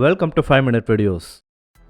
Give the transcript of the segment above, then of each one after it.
Welcome to five minute videos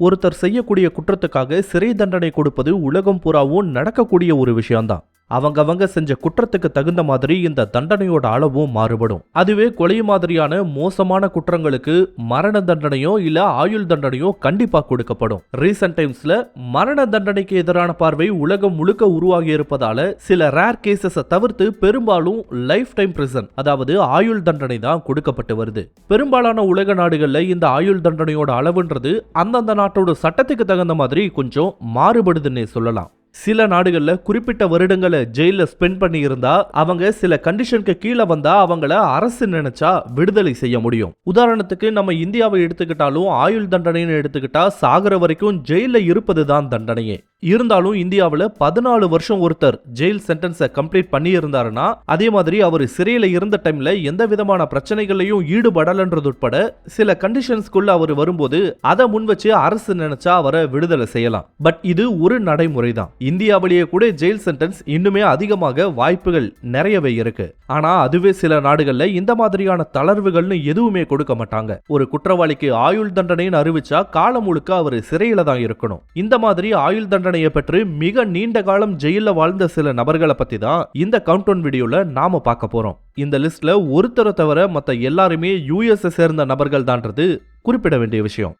ஒருத்தர் செய்யக்கூடிய குற்றத்துக்காக சிறை தண்டனை கொடுப்பது உலகம் பூராவும் நடக்கக்கூடிய ஒரு விஷயம்தான். அவங்கவங்க செஞ்ச குற்றத்துக்கு தகுந்த மாதிரி இந்த தண்டனையோட அளவும் மாறுபடும். அதுவே கொலை மாதிரியான மோசமான குற்றங்களுக்கு மரண தண்டனையோ இல்ல ஆயுள் தண்டனையோ கண்டிப்பா கொடுக்கப்படும். ரீசெண்ட் டைம்ஸ்ல மரண தண்டனைக்கு எதிரான பார்வை உலகம் முழுக்க உருவாகி இருப்பதால சில ரேர் கேசஸை தவிர்த்து பெரும்பாலும் லைஃப் டைம் பிரிசன் அதாவது ஆயுள் தண்டனை தான் கொடுக்கப்பட்டு வருது. பெரும்பாலான உலக நாடுகள்ல இந்த ஆயுள் தண்டனையோட அளவுன்றது அந்தந்த நாட்டோட சட்டத்துக்கு தகுந்த மாதிரி கொஞ்சம் மாறுபடுதுன்னே சொல்லலாம். சில நாடுகளில் குறிப்பிட்ட வருடங்களை ஜெயிலில் ஸ்பெண்ட் பண்ணி இருந்தா அவங்க சில கண்டிஷனுக்கு கீழே வந்தா அவங்கள அரசு நினைச்சா விடுதலை செய்ய முடியும். உதாரணத்துக்கு நம்ம இந்தியாவை எடுத்துக்கிட்டாலும் ஆயுள் தண்டனைன்னு எடுத்துக்கிட்டா சாகர வரைக்கும் ஜெயிலில் இருப்பது தான் தண்டனையே. இருந்தாலும் இந்தியாவில் பதினாலு வருஷம் ஒருத்தர் ஜெயில் சென்டென்ஸை கம்ப்ளீட் பண்ணி இருந்தாருன்னா அதே மாதிரி அவர் சிறையில் இருந்த டைம்ல எந்த விதமான பிரச்சனைகளையும் ஈடுபடலன்றது உட்பட சில கண்டிஷன்ஸ்குள்ள அவர் வரும்போது அதை முன் வச்சு அரசு நினைச்சா அவரை விடுதலை செய்யலாம். பட் இது ஒரு நடைமுறை தான் இந்தியாவிலேயே கூட ஜெயில் சென்டென்ஸ் இன்னுமே அதிகமாக வாய்ப்புகள் நிறையவே இருக்கு. ஆனா அதுவே சில நாடுகள்ல இந்த மாதிரியான தளர்வுகள்னு எதுவுமே கொடுக்க மாட்டாங்க. ஒரு குற்றவாளிக்கு ஆயுள் தண்டனைன்னு அறிவிச்சா காலம் முழுக்க அவர் சிறையில தான் இருக்கணும். இந்த மாதிரி ஆயுள் தண்டனை தண்டனையை பெற்று மிக நீண்ட காலம் ஜெயில வாழ்ந்த சில நபர்களை பத்தி தான் இந்த கவுண்டவுன் வீடியோல நாம பார்க்க போறோம். இந்த லிஸ்ட்ல ஒருத்தரை தவிர மத்த எல்லாருமே யூஎஸ் சேர்ந்த நபர்கள் தான்றது குறிப்பிட வேண்டிய விஷயம்.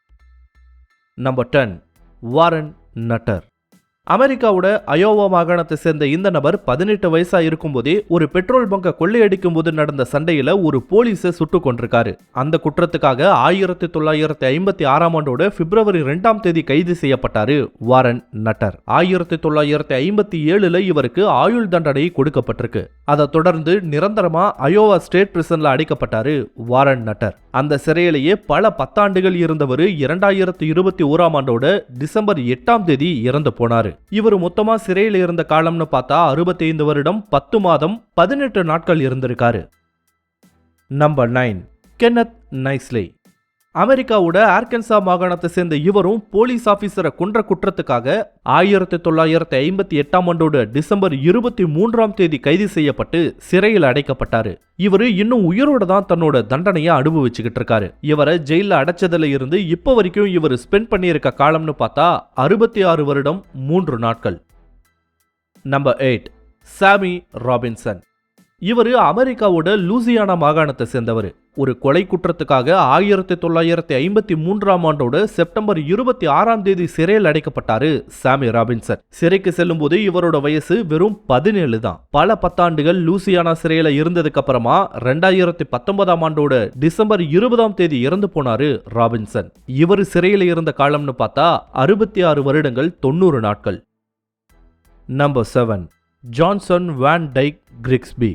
நம்பர் டென் வாரன் நட்டர் அமெரிக்காவோட அயோவா மாகாணத்தை சேர்ந்த இந்த நபர் பதினெட்டு வயசா இருக்கும்போதே ஒரு பெட்ரோல் பங்கை கொள்ளையடிக்கும் போது நடந்த சண்டையில ஒரு போலீஸை சுட்டு கொண்டிருக்காரு அந்த குற்றத்துக்காக ஆயிரத்தி தொள்ளாயிரத்தி ஐம்பத்தி ஆறாம் ஆண்டோட பிப்ரவரி ரெண்டாம் தேதி கைது செய்யப்பட்டாரு வாரன் நட்டர். ஆயிரத்தி தொள்ளாயிரத்தி ஐம்பத்தி ஏழுல இவருக்கு ஆயுள் தண்டனை கொடுக்கப்பட்டிருக்கு. அதை தொடர்ந்து நிரந்தரமா அயோவா ஸ்டேட் பிரிசன்ல அடைக்கப்பட்டாரு வாரன் நட்டர். அந்த சிறையிலேயே பல பத்தாண்டுகள் இருந்தவர் இரண்டாயிரத்தி இருபத்தி ஓராம் ஆண்டோட டிசம்பர் எட்டாம் தேதி இறந்து போனாரு. இவர் மொத்தமா சிறையில் இருந்த காலம்னு பார்த்தா அறுபத்தைந்து வருடம் பத்து மாதம் பதினெட்டு நாட்கள் இருந்திருக்காரு. நம்பர் நைன் கென்னத் நைஸ்லே. அமெரிக்காவோட ஆர்கன்சா மாகாணத்தை சேர்ந்த இவரும் போலீஸ் ஆபீசரை கொன்ற குற்றத்துக்காக ஆயிரத்தி தொள்ளாயிரத்தி ஐம்பத்தி எட்டாம் ஆண்டோட டிசம்பர் இருபத்தி மூன்றாம் தேதி கைது செய்யப்பட்டு சிறையில் அடைக்கப்பட்டாரு. இவர் இன்னும் உயிரோட தான் தன்னோட தண்டனையை அனுபவிச்சுக்கிட்டு இருக்காரு. இவரை ஜெயில அடைச்சதுல இருந்து இப்போ வரைக்கும் இவர் ஸ்பெண்ட் பண்ணியிருக்க காலம்னு பார்த்தா அறுபத்தி ஆறு வருடம் மூன்று நாட்கள். நம்பர் எயிட் சாமி ராபின்சன் இவர் அமெரிக்காவோட லூசியானா மாகாணத்தை சேர்ந்தவர். ஒரு கொலை குற்றத்துக்காக ஆயிரத்தி தொள்ளாயிரத்தி ஐம்பத்தி மூன்றாம் ஆண்டோட செப்டம்பர் இருபத்தி ஆறாம் தேதி சிறையில் அடைக்கப்பட்டாரு சாமி ராபின்சன். சிறைக்கு செல்லும் போது இவரோட வயசு வெறும் பதினேழு தான். பல பத்தாண்டுகள் லூசியானா சிறையில இருந்ததுக்கு அப்புறமா ரெண்டாயிரத்தி பத்தொன்பதாம் ஆண்டோட டிசம்பர் இருபதாம் தேதி இறந்து போனாரு ராபின்சன். இவர் சிறையில் இருந்த காலம்னு பார்த்தா அறுபத்தி ஆறு வருடங்கள் தொண்ணூறு நாட்கள். Number seven. Johnson Van Dyke Grigsby.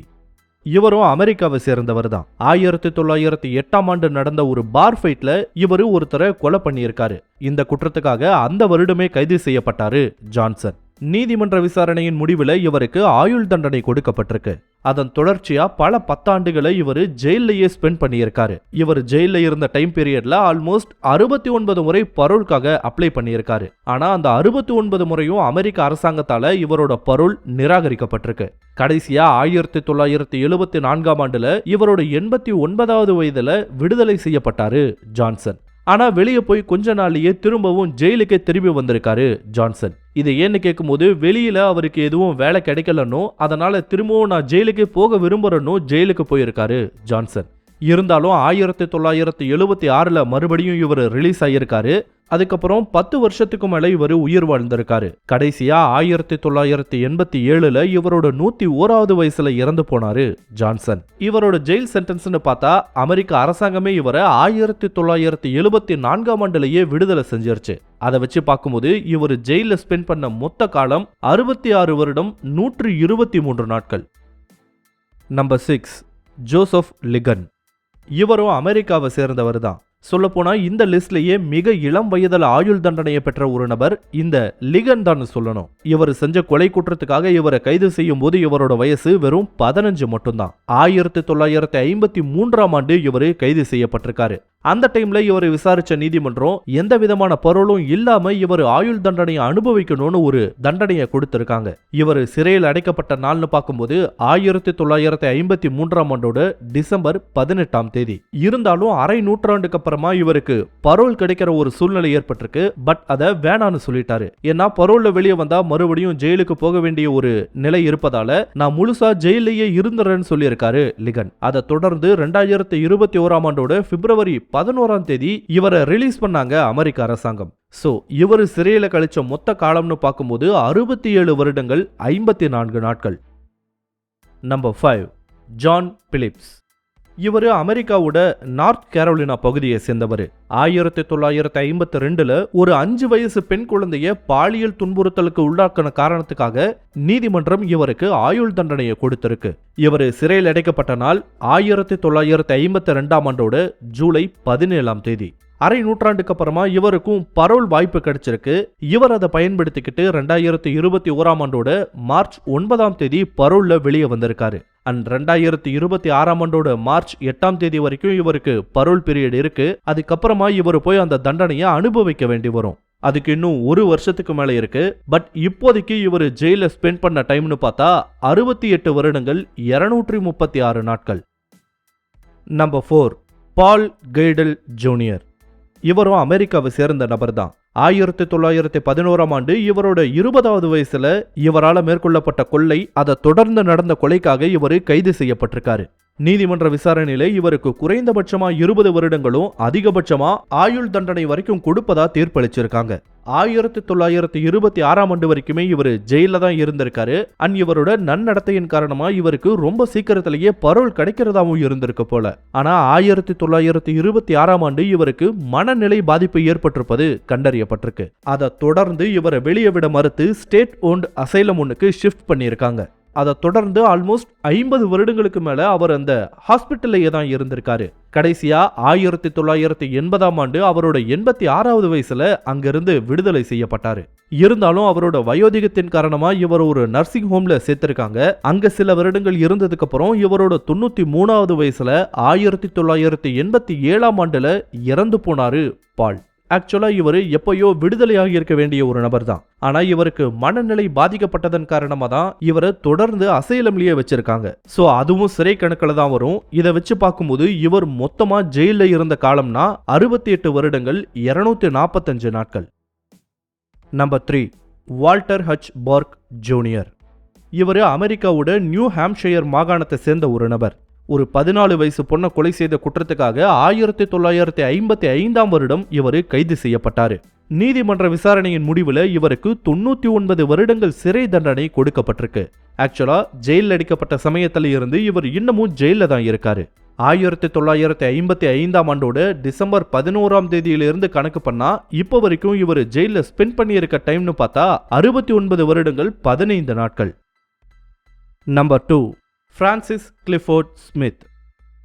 இவரும் அமெரிக்காவை சேர்ந்தவர் தான். ஆயிரத்தி தொள்ளாயிரத்தி எட்டாம் ஆண்டு நடந்த ஒரு பார் ஃபைட்ல இவர் ஒருத்தரை கொலை பண்ணியிருக்காரு. இந்த குற்றத்துக்காக அந்த வருடமே கைது செய்யப்பட்டாரு ஜான்சன். நீதிமன்ற விசாரணையின் முடிவில் இவருக்கு ஆயுள் தண்டனை கொடுக்கப்பட்டிருக்கு. அதன் தொடர்ச்சியா பல பத்தாண்டுகளை இவர் ஜெயிலையே ஸ்பெண்ட் பண்ணியிருக்காரு. இவர் ஜெயில இருந்த டைம் பீரியட்ல ஆல்மோஸ்ட் அறுபத்தி ஒன்பது முறை பரோல்காக அப்ளை பண்ணியிருக்காரு. ஆனா அந்த அறுபத்தி ஒன்பது முறையும் அமெரிக்க அரசாங்கத்தால இவரோட பரோல் நிராகரிக்கப்பட்டிருக்கு. கடைசியா ஆயிரத்தி தொள்ளாயிரத்தி எழுபத்தி நான்காம் ஆண்டுல இவரோட எண்பத்தி ஒன்பதாவது வயதுல விடுதலை செய்யப்பட்டாரு ஜான்சன். ஆனால் வெளியே போய் கொஞ்ச நாள்லயே திரும்பவும் ஜெயிலுக்கே திரும்பி வந்திருக்காரு ஜான்சன். இது ஏன்னு கேட்கும்போது வெளியில அவருக்கு எதுவும் வேலை கிடைக்கலன்னோ அதனால திரும்பவும் நான் ஜெயிலுக்கே போக விரும்புறேன்னோ ஜெயிலுக்கு போயிருக்காரு ஜான்சன். இருந்தாலும் ஆயிரத்தி தொள்ளாயிரத்தி எழுபத்தி ஆறில் மறுபடியும் இவர் ரிலீஸ் ஆகியிருக்காரு அதுக்கப்புறம் பத்து வருஷத்துக்கு மேலே இவர் உயிர் வாழ்ந்திருக்காரு. கடைசியா ஆயிரத்தி தொள்ளாயிரத்தி எண்பத்தி ஏழுல இவரோட நூத்தி ஓராவது வயசுல இறந்து போனாரு ஜான்சன். இவரோட ஜெயில் சென்டென்ஸ்னு பார்த்தா அமெரிக்க அரசாங்கமே இவரை ஆயிரத்தி தொள்ளாயிரத்தி எழுபத்தி நான்காம் ஆண்டுலயே விடுதலை செஞ்சிருச்சு. அதை வச்சு பார்க்கும்போது இவர் ஜெயில ஸ்பெண்ட் பண்ண மொத்த காலம் அறுபத்தி ஆறு வருடம் நூற்று இருபத்தி மூன்று நாட்கள். நம்பர் சிக்ஸ் ஜோசப் லிகன் இவரும் அமெரிக்காவை சேர்ந்தவர் தான் சொல்லப்போனா இந்த லிஸ்ட்லயே மிக இளம் வயதில் ஆயுள் தண்டனையை பெற்ற ஒரு நபர் இந்த லிகன் தான் சொல்லணும். இவர் செஞ்ச கொலை குற்றத்துக்காக இவரை கைது செய்யும் போது இவரோட வயசு வெறும் பதினஞ்சு மட்டும்தான். ஆயிரத்தி தொள்ளாயிரத்தி ஐம்பத்தி மூன்றாம் ஆண்டு இவர் கைது செய்யப்பட்டிருக்காரு. அந்த டைம்ல இவரை விசாரிச்ச நீதிமன்றம் எந்த விதமான பரோலும் இல்லாம இவர் ஆயுள் தண்டனையை அனுபவிக்கணும்னு ஒரு தண்டனையை கொடுத்திருக்காங்க. இவர் சிறையில் அடைக்கப்பட்ட நாள்னு பார்க்கும்போது ஆயிரத்தி தொள்ளாயிரத்தி ஐம்பத்தி மூன்றாம் ஆண்டோட டிசம்பர் பதினெட்டாம் தேதி. இருந்தாலும் அரை நூற்றாண்டுக்கு அப்புறமா இவருக்கு பரோல் கிடைக்கிற ஒரு சூழ்நிலை ஏற்பட்டிருக்கு. பட் அதை வேணான்னு சொல்லிட்டாரு. ஏன்னா பரோல்ல வெளியே வந்தா மறுபடியும் ஜெயிலுக்கு போக வேண்டிய ஒரு நிலை இருப்பதால நான் முழுசா ஜெயிலேயே இருந்துறேன்னு சொல்லியிருக்காரு லிகன். அதை தொடர்ந்து ரெண்டாயிரத்தி இருபத்தி ஓராம் ஆண்டோட பிப்ரவரி பதினோராம் தேதி இவரை ரிலீஸ் பண்ணாங்க அமெரிக்க அரசாங்கம். சோ இவர் சிறையில கழிச்ச மொத்த காலம்னு பார்க்கும்போது அறுபத்தி ஏழு வருடங்கள் ஐம்பத்தி நான்கு நாட்கள். நம்பர் ஃபைவ் ஜான் பிலிப்ஸ் இவர் அமெரிக்காவோட நார்த் கேரோலினா பகுதியை சேர்ந்தவர். ஆயிரத்தி தொள்ளாயிரத்தி ஐம்பத்தி ரெண்டுல ஒரு அஞ்சு வயசு பெண் குழந்தைய பாலியல் துன்புறுத்தலுக்கு உள்ளாக்கின காரணத்துக்காக நீதிமன்றம் இவருக்கு ஆயுள் தண்டனையை கொடுத்திருக்கு. இவர் சிறையில் அடைக்கப்பட்ட நாள் ஆயிரத்தி தொள்ளாயிரத்தி ஐம்பத்தி ரெண்டாம் ஆண்டோட ஜூலை பதினேழாம் தேதி. அரை நூற்றாண்டுக்கு அப்புறமா இவருக்கும் பரோல் வாய்ப்பு கிடைச்சிருக்கு. இவர் அதை பயன்படுத்திக்கிட்டு ரெண்டாயிரத்தி இருபத்தி ஓராம் ஆண்டோட மார்ச் ஒன்பதாம் தேதி பரோல்ல வெளியே வந்திருக்காரு. அண்ட் ரெண்டாயிரத்தி இருபத்தி ஆறாம் ஆண்டோட மார்ச் எட்டாம் தேதி வரைக்கும் இவருக்கு பரோல் பீரியட் இருக்கு. அதுக்கப்புறமா இவர் போய் அந்த தண்டனையை அனுபவிக்க வேண்டி வரும். அதுக்கு இன்னும் ஒரு வருஷத்துக்கு மேல இருக்கு. பட் இப்போதைக்கு இவர் ஜெயில ஸ்பெண்ட் பண்ண டைம்னு பார்த்தா அறுபத்தி எட்டு வருடங்கள் இருநூற்றி முப்பத்தி ஆறு நாட்கள். Number four Paul Geidel junior இவரும் அமெரிக்காவை சேர்ந்த நபர் தான் ஆயிரத்தி தொள்ளாயிரத்தி பதினோராம் ஆண்டு இவரோட இருபதாவது வயசுல இவரால் மேற்கொள்ளப்பட்ட கொள்ளை அதை தொடர்ந்து நடந்த கொலைக்காக இவர் கைது செய்யப்பட்டிருக்காரு. நீதிமன்ற விசாரணையில இவருக்கு குறைந்தபட்சமா இருபது வருடங்களும் அதிகபட்சமா ஆயுள் தண்டனை வரைக்கும் கொடுப்பதா தீர்ப்பளிச்சிருக்காங்க. ஆயிரத்தி தொள்ளாயிரத்தி இருபத்தி ஆறாம் ஆண்டு வரைக்குமே இவர் ஜெயில தான் இருந்திருக்காரு. அண்ட் இவரோட நன்னடத்தையின் காரணமா இவருக்கு ரொம்ப சீக்கிரத்திலேயே பரோல் கிடைக்கிறதாவும் இருந்திருக்கு போல. ஆனா ஆயிரத்தி தொள்ளாயிரத்தி இருபத்தி ஆறாம் ஆண்டு இவருக்கு மனநிலை பாதிப்பு ஏற்பட்டிருப்பது கண்டறியப்பட்டிருக்கு. அதை தொடர்ந்து இவரை வெளியே விட மறுத்து ஸ்டேட் ஓன்ட் அசைலம் ஒன்றுக்கு ஷிஃப்ட் பண்ணியிருக்காங்க. அதை தொடர்ந்து ஆல்மோஸ்ட் ஐம்பது வருடங்களுக்கு மேலே அவர் அந்த ஹாஸ்பிட்டல்லையே தான் இருந்திருக்காரு. கடைசியா ஆயிரத்தி தொள்ளாயிரத்தி எண்பதாம் ஆண்டு அவரோட எண்பத்தி ஆறாவது வயசுல அங்கிருந்து விடுதலை செய்யப்பட்டாரு. இருந்தாலும் அவரோட வயோதிகத்தின் காரணமா இவர் ஒரு நர்சிங் ஹோம்ல சேர்த்திருக்காங்க. அங்க சில வருடங்கள் இருந்ததுக்கு அப்புறம் இவரோட தொண்ணூத்தி மூணாவது வயசுல ஆயிரத்தி தொள்ளாயிரத்தி எண்பத்தி ஏழாம் ஆண்டுல இறந்து போனாரு பால். ஆக்சுவலாக இவர் எப்பயோ விடுதலையாகி இருக்க வேண்டிய ஒரு நபர் தான் ஆனால் இவருக்கு மனநிலை பாதிக்கப்பட்டதன் காரணமாக தான் இவரை தொடர்ந்து அசைலம்லேயே வச்சிருக்காங்க. ஸோ அதுவும் சிறை கணக்கில் தான் வரும். இதை வச்சு பார்க்கும்போது இவர் மொத்தமாக ஜெயிலில் இருந்த காலம்னா அறுபத்தி எட்டு வருடங்கள் இருநூத்தி நாற்பத்தஞ்சு நாட்கள். Number three Walter H park junior இவர் அமெரிக்காவோட நியூ ஹாம்ஷயர் மாகாணத்தை சேர்ந்த ஒரு நபர். ஒரு பதினாலு வயசு பொண்ணை கொலை செய்த குற்றத்துக்காக ஆயிரத்தி தொள்ளாயிரத்தி ஐம்பத்தி ஐந்தாம் வருடம் இவர் கைது செய்யப்பட்டார். நீதிமன்ற விசாரணையின் முடிவில் இவருக்கு தொண்ணூற்றி ஒன்பது வருடங்கள் சிறை தண்டனை கொடுக்கப்பட்டிருக்கு. ஆக்சுவலா ஜெயிலில் அடிக்கப்பட்ட சமயத்தில் இருந்து இவர் இன்னமும் ஜெயிலில் தான் இருக்காரு. ஆயிரத்தி தொள்ளாயிரத்தி ஐம்பத்தி ஐந்தாம் ஆண்டோட டிசம்பர் பதினோராம் தேதியிலிருந்து கணக்கு பண்ணா இப்போ வரைக்கும் இவர் ஜெயிலில் ஸ்பெண்ட் பண்ணியிருக்க டைம்னு பார்த்தா அறுபத்தி ஒன்பது வருடங்கள் பதினைந்து நாட்கள். Number two Francis Clifford Smith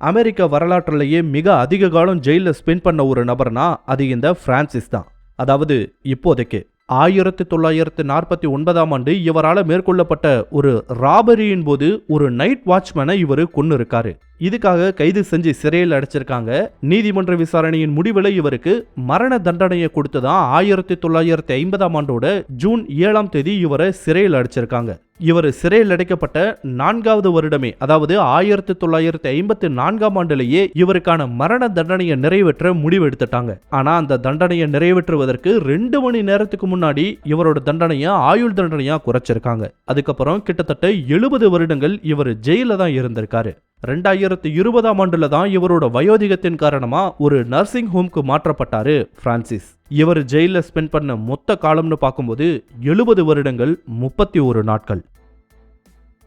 அமெரிக்க வரலாற்றிலேயே மிக அதிக காலம் ஜெயிலில் ஸ்பெண்ட் பண்ண ஒரு நபர்னா அது இந்த ஃப்ரான்சிஸ் தான். அதாவது இப்போதைக்கு ஆயிரத்தி தொள்ளாயிரத்தி நாற்பத்தி ஒன்பதாம் ஆண்டு இவரால் மேற்கொள்ளப்பட்ட ஒரு ராபரியின் போது ஒரு நைட் வாட்ச்மேனை இவர் கொண்டு இருக்காரு இதுக்காக கைது செஞ்சு சிறையில் அடைச்சிருக்காங்க. நீதிமன்ற விசாரணையின் முடிவில் இவருக்கு மரண தண்டனையை கொடுத்துதான் ஆயிரத்தி தொள்ளாயிரத்தி ஐம்பதாம் ஆண்டோட ஜூன் ஏழாம் தேதி இவரை சிறையில் அடைச்சிருக்காங்க. இவர் சிறையில் அடைக்கப்பட்ட நான்காவது வருடமே அதாவது ஆயிரத்தி தொள்ளாயிரத்தி ஐம்பத்தி நான்காம் ஆண்டிலேயே இவருக்கான மரண தண்டனையை நிறைவேற்ற முடிவு எடுத்துட்டாங்க ஆனா அந்த தண்டனையை நிறைவேற்றுவதற்கு ரெண்டு மணி நேரத்துக்கு முன்னாடி இவரோட தண்டனையை ஆயுள் தண்டனையா குறைச்சிருக்காங்க. அதுக்கப்புறம் கிட்டத்தட்ட எழுபது வருடங்கள் இவர் ஜெயில தான் இருந்திருக்காரு. ரெண்டாயிரத்தி இருபதாம் ஆண்டுல தான் இவரோட வயோதிகத்தின் காரணமா ஒரு நர்சிங் ஹோம்க்கு மாற்றப்பட்டாரு பிரான்சிஸ் இவர் ஜெயில ஸ்பெண்ட் பண்ண மொத்த காலம்னு பார்க்கும்போது எழுபது வருடங்கள் முப்பத்தி ஒரு நாட்கள்.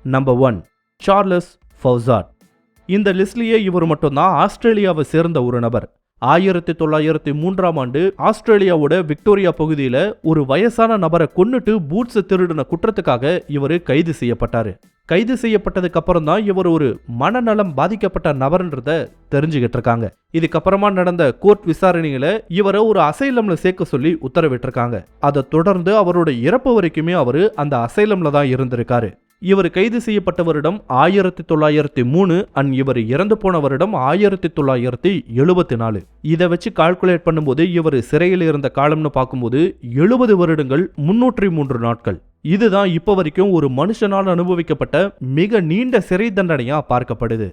நம்பர் ஒன் சார்லஸ் ஃபவுசாட் இந்த லிஸ்ட்லேயே இவர் மட்டும்தான் ஆஸ்திரேலியாவை சேர்ந்த ஒரு நபர். ஆயிரத்தி தொள்ளாயிரத்தி மூன்றாம் ஆண்டு ஆஸ்திரேலியாவோட விக்டோரியா பகுதியில் ஒரு வயசான நபரை கொன்னுட்டு பூட்ஸை திருடின குற்றத்துக்காக இவர் கைது செய்யப்பட்டார். கைது செய்யப்பட்டதுக்கு அப்புறம் தான் இவர் ஒரு மனநலம் பாதிக்கப்பட்ட நபர்ன்றத தெரிஞ்சுக்கிட்டு இருக்காங்க. இதுக்கப்புறமா நடந்த கோர்ட் விசாரணையில இவரை ஒரு அசைலம்ல சேர்க்க சொல்லி உத்தரவிட்டிருக்காங்க. அதை தொடர்ந்து அவரோட இறப்பு வரைக்குமே அவரு அந்த அசைலம்ல தான் இருந்திருக்காரு. இவர் கைது செய்யப்பட்ட வருடம் ஆயிரத்தி தொள்ளாயிரத்தி மூணு அண்ட் இவர் இறந்து போன வருடம் ஆயிரத்தி தொள்ளாயிரத்தி எழுபத்தி நாலு. இதை வச்சு கால்குலேட் பண்ணும்போது இவர் சிறையில் இருந்த காலம்னு பார்க்கும்போது எழுபது வருடங்கள் முன்னூற்றி மூன்று நாட்கள். இதுதான் இப்போ வரைக்கும் ஒரு மனுஷனால் அனுபவிக்கப்பட்ட மிக நீண்ட சிறை தண்டனையா பார்க்கப்படுது.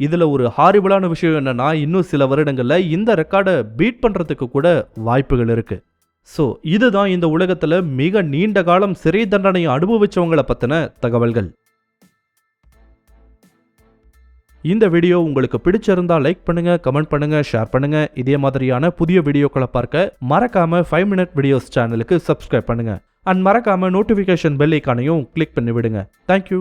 இதுல ஒரு ஹாரிபிளான விஷயம் என்னன்னா இன்னும் சில வருடங்கள்ல இந்த ரெக்கார்டை பீட் பண்றதுக்கு கூட வாய்ப்புகள் இருக்கு. ஸோ இதுதான் இந்த உலகத்தில் மிக நீண்ட காலம் சிறை தண்டனையை அனுபவிச்சவங்களை பற்றின தகவல்கள். இந்த வீடியோ உங்களுக்கு பிடிச்சிருந்தா லைக் பண்ணுங்க கமெண்ட் பண்ணுங்க ஷேர் பண்ணுங்க. இதே மாதிரியான புதிய வீடியோக்களை பார்க்க மறக்காம ஃபைவ் மினிட் வீடியோஸ் சேனலுக்கு சப்ஸ்கிரைப் பண்ணுங்க. அண்ட் மறக்காம நோட்டிஃபிகேஷன் பெல் ஐக்கானையும் கிளிக் பண்ணி விடுங்க தேங்க்யூ